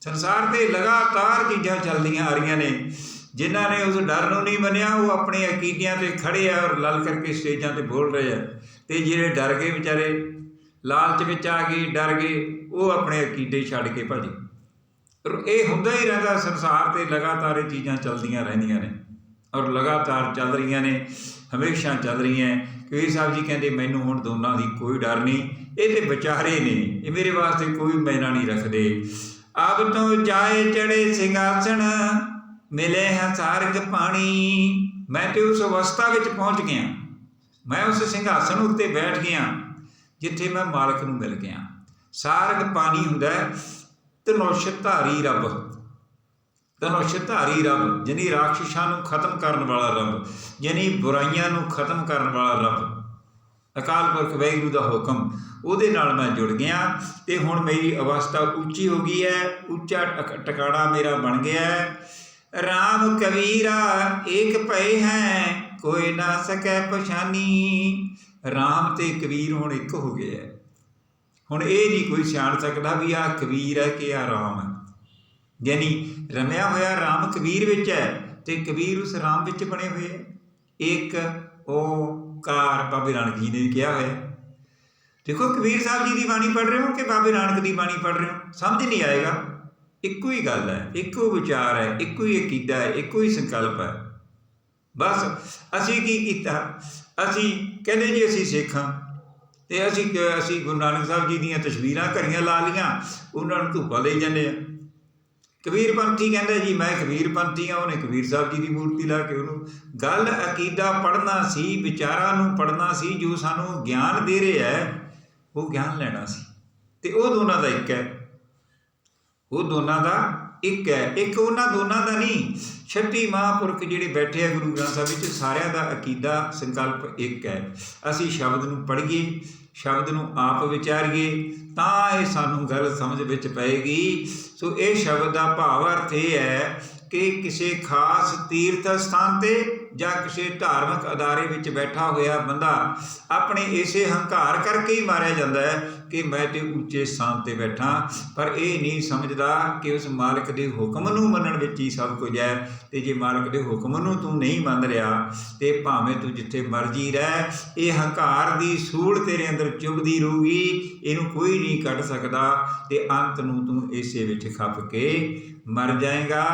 ਸੰਸਾਰ ਤੇ ਲਗਾਤਾਰ ਚੀਜ਼ਾਂ ਚੱਲਦੀਆਂ ਆ ਰਹੀਆਂ ਨੇ। ਜਿਨ੍ਹਾਂ ਨੇ ਉਸ ਡਰ ਨੂੰ ਨਹੀਂ ਮੰਨਿਆ, ਉਹ ਆਪਣੇ ਅਕੀਦਿਆਂ ਤੇ ਖੜੇ ਆ ਔਰ ਲਲ ਕਰਕੇ ਸਟੇਜਾਂ ਤੇ ਬੋਲ ਰਹੇ ਆ। ਤੇ ਜਿਹੜੇ ਡਰ ਗਏ ਵਿਚਾਰੇ ਲਾਲਚ ਵਿੱਚ ਆ ਗਏ ਡਰ ਗਏ ਉਹ ਆਪਣੇ ਅਕੀਦੇ ਛੱਡ ਕੇ ਭੱਜ। ਗਏ ਔਰ ਇਹ ਹੁੰਦਾ ਹੀ ਰਹਿੰਦਾ, ਸੰਸਾਰ ਤੇ ਲਗਾਤਾਰ ਇਹ ਚੀਜ਼ਾਂ ਚੱਲਦੀਆਂ ਰਹਿੰਦੀਆਂ ਨੇ। ਔਰ ਲਗਾਤਾਰ ਚੱਲ ਰਹੀਆਂ ਨੇ, ਹਮੇਸ਼ਾ ਚੱਲ ਰਹੀਆਂ ਕਬੀਰ ਸਾਹਿਬ ਜੀ ਕਹਿੰਦੇ, ਮੈਨੂੰ ਹੁਣ ਦੋਨਾਂ ਦੀ ਕੋਈ ਡਰ ਨਹੀਂ। ਇਹ ਤੇ ਵਿਚਾਰੇ ਨੇ, ਇਹ ਮੇਰੇ ਵਾਸਤੇ ਕੋਈ ਮੈਨਾ ਨਹੀਂ ਰੱਖਦੇ। ਆਪ ਤੋਂ ਜਾਏ ਚੜੇ ਸਿੰਘਾਸਣ, ਮਿਲੇ ਹੈ ਸਾਰਗ ਪਾਣੀ। ਮੈਂ ਤੇ ਉਸ ਅਵਸਥਾ ਵਿੱਚ ਪਹੁੰਚ ਗਿਆ। ਮੈਂ ਉਸ ਸਿੰਘਾਸਣ ਉੱਤੇ ਬੈਠ ਗਿਆ। ਜਿੱਥੇ ਮੈਂ ਮਾਲਕ ਨੂੰ ਮਿਲ ਗਿਆ। ਸਾਰਗ ਪਾਣੀ ਹੁੰਦਾ ਹੈ ਧਨੁਸ਼ ਧਾਰੀ ਰੱਬ। ਧਨੁਸ਼ ਧਾਰੀ ਰੱਬ ਜਿਨੀ ਰਾਖਸ਼ਾਂ ਨੂੰ ਖਤਮ ਕਰਨ ਵਾਲਾ ਰੱਬ ਜਿਨੀ ਬੁਰਾਈਆਂ ਨੂੰ ਖਤਮ ਕਰਨ ਵਾਲਾ ਰੱਬ। ਅਕਾਲ ਪੁਰਖ ਵੈਗੁਰੂ ਦਾ ਹੁਕਮ, ਉਹਦੇ ਨਾਲ ਮੈਂ ਜੁੜ ਗਿਆ ਤੇ ਹੁਣ ਮੇਰੀ ਅਵਸਥਾ ਉੱਚੀ ਹੋ ਗਈ ਹੈ, ਉੱਚਾ ਟਕ- ਟਿਕਾਣਾ ਮੇਰਾ ਬਣ ਗਿਆ ਹੈ। RAM ਕਬੀਰਾ ਏਕ ਪਏ ਹੈ, ਕੋਈ ਨਾ ਸਕੈ ਪਛਾਨੀ। ਰਾਮ ਤੇ ਕਬੀਰ ਹੁਣ ਇੱਕ ਹੋ ਗਏ ਹੈ ਹੁਣ ਇਹ ਨਹੀਂ ਕੋਈ ਸਿਆਣ ਸਕਦਾ ਵੀ ਆਹ ਕਬੀਰ ਹੈ ਕਿ ਆਹ ਰਾਮ ਹੈ ਯਾਨੀ ਰਮਿਆ ਹੋਇਆ ਰਾਮ ਕਬੀਰ ਵਿੱਚ ਹੈ ਤੇ ਕਬੀਰ ਉਸ ਰਾਮ ਵਿੱਚ ਬਣੇ ਹੋਏ ਹੈ ਇੱਕ ਉਹ ਕਾਰ ਬਾਬੇ ਨਾਨਕ ਜੀ ਨੇ ਕਿਹਾ ਹੋਇਆ ਦੇਖੋ ਕਬੀਰ ਸਾਹਿਬ ਜੀ ਦੀ ਬਾਣੀ ਪੜ੍ਹ ਰਹੇ ਹੋ ਕਿ ਬਾਬੇ ਨਾਨਕ ਦੀ ਬਾਣੀ ਪੜ੍ਹ ਰਹੇ ਹੋ? ਸਮਝ ਨਹੀਂ ਆਏਗਾ। ਇੱਕੋ ਹੀ ਗੱਲ ਹੈ ਇੱਕੋ ਵਿਚਾਰ ਹੈ ਇੱਕੋ ਹੀ ਅਕੀਦਾ ਹੈ ਇੱਕੋ ਹੀ ਸੰਕਲਪ ਹੈ ਬਸ ਅਸੀਂ ਕੀ ਕੀਤਾ? ਅਸੀਂ ਕਹਿੰਦੇ ਜੀ ਅਸੀਂ ਸਿੱਖ ਹਾਂ। ਤੇ ਅਸੀਂ ਅਸੀਂ ਗੁਰੂ ਨਾਨਕ ਸਾਹਿਬ ਜੀ ਦੀਆਂ ਤਸਵੀਰਾਂ ਘੜੀਆਂ ਲਾ ਲੀਆਂ ਉਹਨਾਂ ਨੂੰ ਧੁੱਪਾ ਲਈ ਜਾਂਦੇ ਆ। ਕਬੀਰਪੰਥੀ ਕਹਿੰਦਾ ਜੀ, ਮੈਂ ਕਬੀਰ ਪੰਥੀ ਆ ਉਹਨੇ ਕਬੀਰ ਸਾਹਿਬ ਜੀ ਦੀ ਮੂਰਤੀ ਲਾ ਕੇ ਉਹਨੂੰ ਗੱਲ ਅਕੀਦਾ ਪੜ੍ਹਨਾ ਸੀ, ਵਿਚਾਰਾਂ ਨੂੰ ਪੜ੍ਹਨਾ ਸੀ, ਜੋ ਸਾਨੂੰ ਗਿਆਨ ਦੇ ਰਿਹਾ ਹੈ, ਉਹ ਗਿਆਨ ਲੈਣਾ ਸੀ। ਤੇ ਉਹ ਦੋਨਾਂ ਦਾ ਇੱਕ ਹੈ। ਉਹ ਦੋਨਾਂ ਦਾ ਇੱਕ ਹੈ। ਇੱਕ ਉਹਨਾਂ ਦੋਨਾਂ ਦਾ ਨਹੀਂ ਛੱਤੀ ਮਹਾਂਪੁਰਖ ਜਿਹੜੇ ਬੈਠੇ ਆ ਗੁਰੂ ਗ੍ਰੰਥ ਸਾਹਿਬ ਵਿੱਚ, ਸਾਰਿਆਂ ਦਾ ਅਕੀਦਾ ਸੰਕਲਪ ਇੱਕ ਹੈ। ਅਸੀਂ ਸ਼ਬਦ ਨੂੰ ਪੜ੍ਹੀਏ, ਸ਼ਬਦ ਨੂੰ ਆਪ ਵਿਚਾਰੀਏ, ਤਾਂ ਇਹ ਸਾਨੂੰ ਗੱਲ ਸਮਝ ਵਿੱਚ ਪਏਗੀ। ਸੋ ਇਹ ਸ਼ਬਦ ਦਾ ਭਾਵ ਅਰਥ ਇਹ ਹੈ ਕਿ ਕਿਸੇ ਖਾਸ ਤੀਰਥ ਸਥਾਨ ਤੇ ਜਾਂ ਕਿਸੇ ਧਾਰਮਿਕ ਅਦਾਰੇ ਵਿੱਚ ਬੈਠਾ ਹੋਇਆ ਬੰਦਾ ਆਪਣੇ ਇਸੇ ਹੰਕਾਰ ਕਰਕੇ ਹੀ ਮਾਰਿਆ ਜਾਂਦਾ ਹੈ ਕਿ ਮੈਂ ਤੇ ਉੱਚੇ ਸਥਾਨ ਤੇ ਬੈਠਾ। ਪਰ ਇਹ ਨਹੀਂ ਸਮਝਦਾ ਕਿ ਉਸ ਮਾਲਕ ਦੇ ਹੁਕਮ ਨੂੰ ਮੰਨਣ ਵਿੱਚ ਹੀ ਸਭ ਕੁਝ ਹੈ ਤੇ ਜੇ ਮਾਲਕ ਦੇ ਹੁਕਮ ਨੂੰ ਤੂੰ ਨਹੀਂ ਮੰਨ ਰਿਹਾ ਤੇ ਭਾਵੇਂ ਤੂੰ ਜਿੱਥੇ ਮਰਜ਼ੀ ਰਹਿ, ਇਹ ਹੰਕਾਰ ਦੀ ਸੂਲ ਤੇਰੇ ਅੰਦਰ ਚੁਭਦੀ ਰਹੂਗੀ, ਇਹਨੂੰ ਕੋਈ ਨਹੀਂ ਕੱਢ ਸਕਦਾ ਤੇ ਅੰਤ ਨੂੰ ਤੂੰ ਇਸੇ ਵਿੱਚ ਖੱਪ ਕੇ ਮਰ ਜਾਏਗਾ।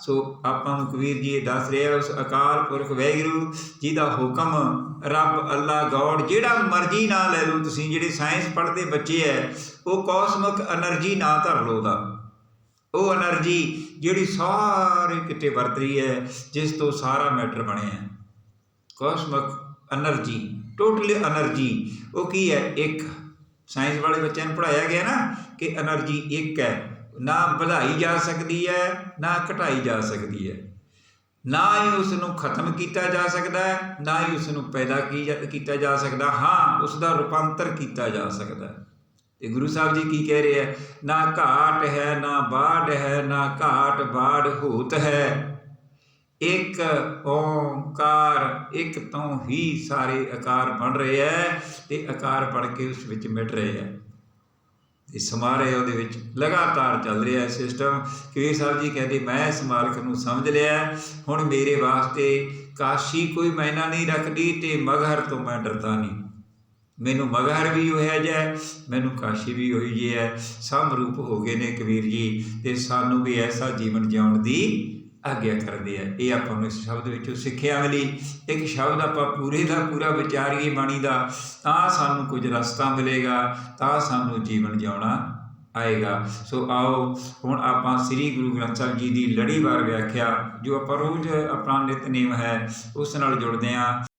ਸੋ ਆਪਾਂ ਨੂੰ ਕਬੀਰ ਜੀ ਇਹ ਦੱਸ ਰਿਹਾ ਉਸ ਅਕਾਲ ਪੁਰਖ ਵਾਹਿਗੁਰੂ ਜੀ ਦਾ ਹੁਕਮ ਰੱਬ ਅੱਲਾ ਗੋਡ ਜਿਹੜਾ ਮਰਜ਼ੀ ਨਾ ਲੈ ਲਓ, ਤੁਸੀਂ ਜਿਹੜੇ ਸਾਇੰਸ ਪੜ੍ਹਦੇ ਬੱਚੇ ਐ, ਉਹ ਕੌਸਮਿਕ એનર્ਜੀ ਨਾ ਧਰ ਲਓ ਦਾ ਉਹ એનર્ਜੀ ਜਿਹੜੀ ਸਾਰੇ ਕਿਤੇ ਵਰਤ ਰਹੀ ਹੈ ਜਿਸ ਤੋਂ ਸਾਰਾ ਮੈਟਰ ਬਣਿਆ ਹੈ ਕੌਸਮਿਕ એનર્ਜੀ ਟੋਟਲੀ એનર્ਜੀ ਉਹ ਕੀ ਹੈ ਇੱਕ। ਸਾਇੰਸ ਵਾਲੇ ਬੱਚਿਆਂ ਨੂੰ ਪੜ੍ਹਾਇਆ ਗਿਆ ਨਾ ਕਿ એનર્ਜੀ ਇੱਕ ਹੈ ਨਾ ਵਧਾਈ ਜਾ ਸਕਦੀ ਹੈ, ਨਾ ਘਟਾਈ ਜਾ ਸਕਦੀ ਹੈ। ਨਾ ਹੀ ਉਸ ਨੂੰ ਖਤਮ ਕੀਤਾ ਜਾ ਸਕਦਾ ਹੈ, ਨਾ ਹੀ ਉਸ ਨੂੰ ਪੈਦਾ ਕੀ ਜਾ- ਕੀਤਾ ਜਾ ਸਕਦਾ। ਹਾਂ ਉਸ ਦਾ ਰੂਪਾਂਤਰ ਕੀਤਾ ਜਾ ਸਕਦਾ ਹੈ। ਤੇ ਗੁਰੂ ਸਾਹਿਬ ਜੀ ਕੀ ਕਹਿ ਰਹੇ ਹੈ? ਨਾ ਘਾਟ ਹੈ, ਨਾ ਬਾੜ ਹੈ, ਨਾ ਘਾਟ ਬਾੜ ਹੋਤ ਹੈ। ਇੱਕ ਓੰਕਾਰ, ਇੱਕ ਤੋਂ ਹੀ ਸਾਰੇ ਆਕਾਰ ਬਣ ਰਹੇ ਹੈ ਤੇ ਆਕਾਰ ਬਣ ਕੇ ਉਸ ਵਿੱਚ ਮਿਟ ਰਹੇ ਹੈ। ਤੇ ਸਮਾ ਉਹਦੇ ਵਿੱਚ। ਲਗਾਤਾਰ ਚੱਲ ਰਿਹਾ ਹੈ ਸਿਸਟਮ ਕਬੀਰ ਸਾਹਿਬ ਜੀ ਕਹਿੰਦੇ, ਮੈਂ ਇਸ ਮਾਲਕ ਨੂੰ ਸਮਝ ਲਿਆ ਹੁਣ ਮੇਰੇ ਵਾਸਤੇ ਕਾਸ਼ੀ ਕੋਈ ਮੈਨਾ ਨਹੀਂ ਰੱਖਦੀ ਤੇ ਮਗਹਰ ਤੋਂ ਮੈਂ ਡਰਦਾ ਨਹੀਂ। ਮੈਨੂੰ ਮਗਹਰ ਵੀ ਹੋਇਆ ਜੈ ਮੈਨੂੰ ਕਾਸ਼ੀ ਵੀ ਹੋਈ ਜੇ ਹੈ। ਸਮ ਰੂਪ ਹੋ ਗਏ ਨੇ ਕਬੀਰ ਜੀ ਤੇ ਸਾਨੂੰ ਵੀ ਐਸਾ ਜੀਵਨ ਜਿਉਣ ਦੀ ਆਗਿਆ ਕਰਦੇ ਆ। ਇਹ ਆਪਾਂ ਨੂੰ ਇਸ ਸ਼ਬਦ ਵਿੱਚੋਂ ਸਿੱਖਿਆ ਮਿਲੀ। ਇੱਕ ਸ਼ਬਦ ਆਪਾਂ ਪੂਰੇ ਦਾ ਪੂਰਾ ਵਿਚਾਰੀਏ ਬਾਣੀ ਦਾ, ਤਾਂ ਸਾਨੂੰ ਕੁਝ ਰਸਤਾ ਮਿਲੇਗਾ, ਤਾਂ ਸਾਨੂੰ ਜੀਵਨ ਜਿਉਣਾ ਆਏਗਾ। ਸੋ ਆਓ, ਹੁਣ ਆਪਾਂ ਸ੍ਰੀ ਗੁਰੂ ਗ੍ਰੰਥ ਸਾਹਿਬ ਜੀ ਦੀ ਲੜੀਵਾਰ ਵਿਆਖਿਆ, ਜੋ ਆਪਾਂ ਰੋਜ਼ ਆਪਣਾ ਨਿਤਨੇਮ ਹੈ, ਉਸ ਨਾਲ ਜੁੜਦੇ ਹਾਂ।